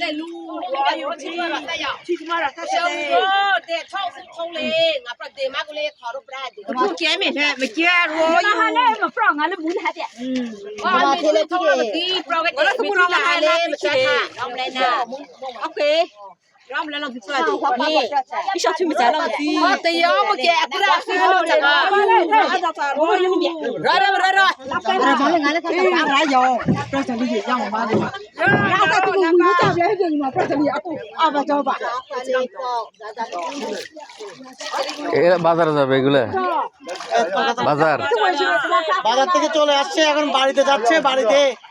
တဲ့လူရောယူချီတက်ရောက်ချီချမတာတက်တယ်တဲ့ချောက်စုချုံးလေးငါပြတေမကလေးခေါ်တော့ပြတယ်ဘာကျဲမင်းမကျဲရောယူဟာလည်းမဖရောငါလည်းဘူးလားပြอืมဘာလို့လဲဒီ project ကိုလည်းသူကလည်းမချတာတော့လည်းနာโอเค 让我们来弄出来的，你，你小区没在那个地，我对呀，我见过了，是了这个，我有面，来来来来，来，咱们俺来看看啥药，这这里养我妈的，然后这个五张别给你们，这这里啊，啊不走吧， এরা বাজারে যাবে এগুলো বাজার বাজার থেকে চলে আসছে এখন বাড়িতে যাচ্ছে বাড়িতে রে রে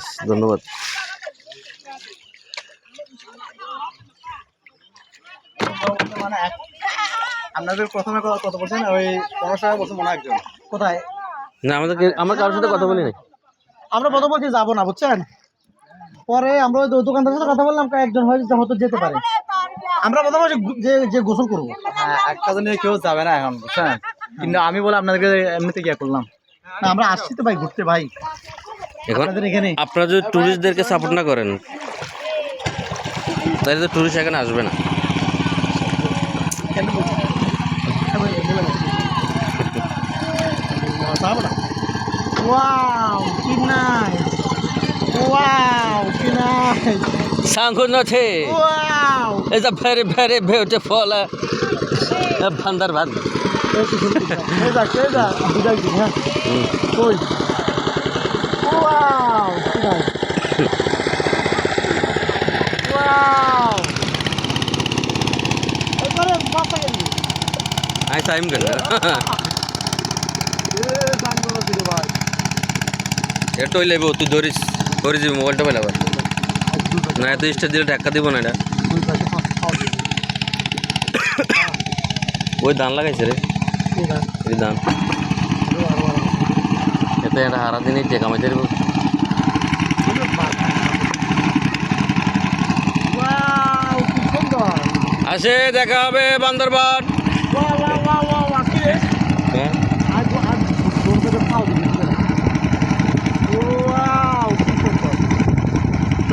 Yes, ধন্যবাদ। মানে আপনাদের প্রথমে বলছেন? ওই পনেরো টাকা বলছেন মনে একজন। কোথায়? না আমাদেরকে আমার কারোর সাথে কথা বলি না আমরা প্রথম বলছি যাব না বুঝছেন? পরে আমরা ওই দো- দোকানদারের সাথে কথা বললাম একজন হয়তো হয়তো যেতে পারে। আমরা প্রথম যে যে গোসল করব। হ্যাঁ একটা নিয়ে কেউ যাবে না এখন বুঝছেন? কিন্তু আমি বলে আপনাদেরকে এমনিতে গিয়ে করলাম। না আমরা আসছি তো ভাই ঘুরতে ভাই। এখন আপনারা যদি ট্যুরিস্টদেরকে সাপোর্ট না করেন তাহলে তো ট্যুরিস্ট এখানে আসবে না কি নাইস ওয়াও কি নাইস সাংঘু নথে wow It's a very, very beautiful uh, uh, Bandarban. এই যা কে যা বুঝাই দিন হ্যাঁ কই ওয়াও কি নাইস ওয়াও এবারে বাসা গেল I saw him good. এটা হইলে তুই ধরিস ধরে যাবি মোবাইলটা পেলে আবার না এত স্টার দিলে ধাক্কা দিব না এটা ওই ধান লাগাইছে রে ধান একটা হারা ওয়াও কি সুন্দর। আসে দেখা হবে বান্দরবান। ওয়া